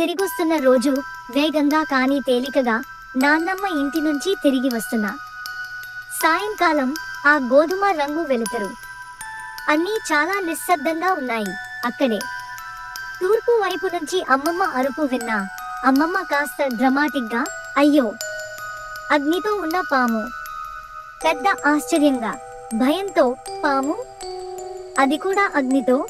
తిరిగొస్తున్న రోజు వేగంగా కానీ తేలికగా నాన్నమ్మ ఇంటి నుంచి తిరిగి వస్తున్నా. సాయంకాలం ఆ గోధుమ రంగు వెలుతురు. అన్నీ చాలా నిశ్శబ్దంగా ఉన్నాయి అక్కడే. తూర్పు వైపు నుంచి అమ్మమ్మ అరుపు విన్నా. అమ్మమ్మ కాస్త డ్రమాటిక్గా అయ్యో! అగ్నితో ఉన్న పాము. పెద్ద ఆశ్చర్యంగా భయంతో పాము? అది కూడా అగ్నితో?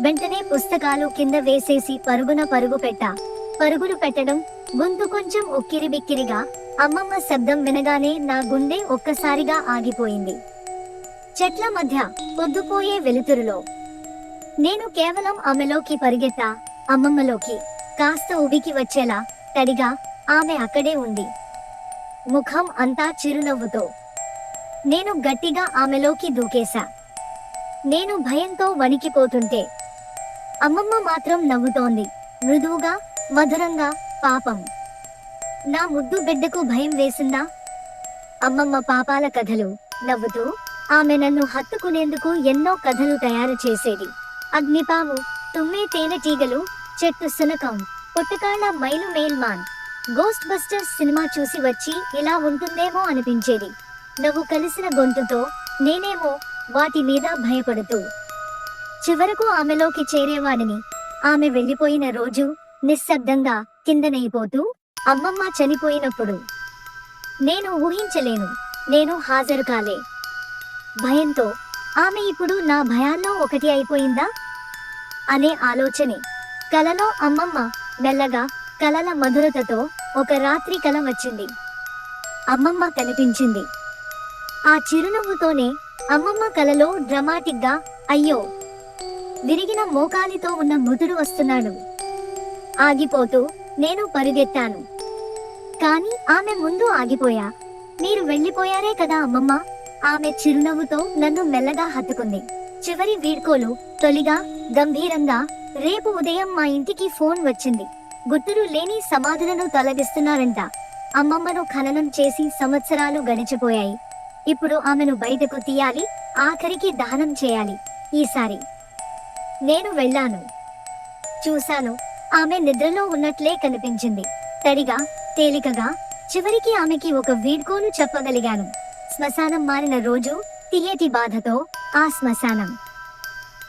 వెంటనే పుస్తకాలు కింద వేసేసి పరుగున పరుగు పెట్టా. పరుగులు పెట్టడం గొంతు కొంచెం ఉక్కిరిబిక్కిరిగా అమ్మమ్మ శబ్దం వినగానే నా గుండె ఒక్కసారిగా ఆగిపోయింది. చెట్ల మధ్య పొద్దుపోయే వెలుతురులో. నేను కేవలం ఆమెలోకి పరిగెత్తా అమ్మమ్మలోకి కాస్త ఉబికి వచ్చేలా తడిగా ఆమె అక్కడే ఉంది. ముఖం అంతా చిరునవ్వుతో. నేను గట్టిగా ఆమెలోకి దూకేశా. నేను భయంతో వణికిపోతుంటే అమ్మమ్మ మాత్రం నవ్వుతోంది. మృదువుగా మధురంగా పాపం. నా ముద్దు బిడ్డకు భయం వేసిందా? అమ్మమ్మ పాపాల కథలు నవ్వుతూ ఆమె నన్ను హత్తుకునేందుకు ఎన్నో కథలు తయారు చేసేది. అగ్నిపాము తుమ్మే తేనెటీగలు చెట్టు సునకం పుట్టకాళ్ళ మైలు మేల్మాన్. గోస్ట్ బస్టర్స్ సినిమా చూసి వచ్చి ఇలా ఉంటుందేమో అనిపించేది. నువ్వు కలిసిన గొంతుతో నేనేమో వాటి మీద భయపడుతూ చివరకు ఆమెలోకి చేరేవాడిని. ఆమె వెళ్ళిపోయిన రోజు నిశ్శబ్దంగా కిందనైపోతూ అమ్మమ్మ చనిపోయినప్పుడు నేను ఊహించలేను. నేను హాజరు కాలే. భయంతో ఆమె ఇప్పుడు నా భయాల్లో ఒకటి అయిపోయిందా? అనే ఆలోచనే. కలలో అమ్మమ్మ మెల్లగా కలల మధురతతో ఒక రాత్రి కల వచ్చింది. అమ్మమ్మ కనిపించింది. ఆ చిరునవ్వుతోనే అమ్మమ్మ కలలో డ్రమాటిక్గా అయ్యో విరిగిన మోకాలితో ఉన్న మృతుడు వస్తున్నాడు. ఆగిపోతూ నేను పరుగెత్తాను. కాని ఆమె ముందు ఆగిపోయా. మీరు వెళ్ళిపోయారే కదా అమ్మమ్మ. ఆమె చిరునవ్వుతో నన్ను మెల్లగా హత్తుకుంది. చివరి వీడ్కోలు తొలిగా గంభీరంగా రేపు ఉదయం మా ఇంటికి ఫోన్ వచ్చింది. గుర్తులు లేని సమాధులను తొలగిస్తున్నారంట. అమ్మమ్మను ఖననం చేసి సంవత్సరాలు గడిచిపోయాయి. ఇప్పుడు ఆమెను బయటకు తీయాలి ఆఖరికి దహనం చేయాలి. ఈసారి నేను వెళ్ళాను. చూశాను ఆమె నిద్రలో ఉన్నట్లే కనిపించింది. తడిగా తేలికగా చివరికి ఆమెకి ఒక వీడ్కోలు చెప్పగలిగాను. శ్మశానం మారిన రోజు తీయటి బాధతో ఆ శ్మశానం.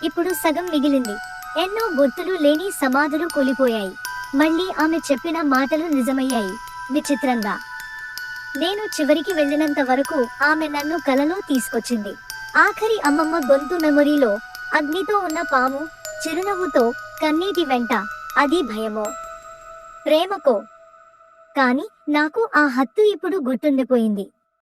ఇప్పుడు సగం మిగిలింది. ఎన్నో గుర్తులు లేని సమాధులు కూలిపోయాయి. మళ్ళీ ఆమె చెప్పిన మాటలు నిజమయ్యాయి విచిత్రంగా. నేను చివరికి వెళ్ళినంత వరకు ఆమె నన్ను కలలో తీసుకొచ్చింది. ఆఖరి అమ్మమ్మ గొంతు మెమొరీలో అగ్నితో ఉన్న పాము చిరునవ్వుతో కన్నీటి వెంట అది భయమో? ప్రేమకో? కాని నాకు ఆ హత్తు ఇప్పుడు గుర్తుండిపోయింది.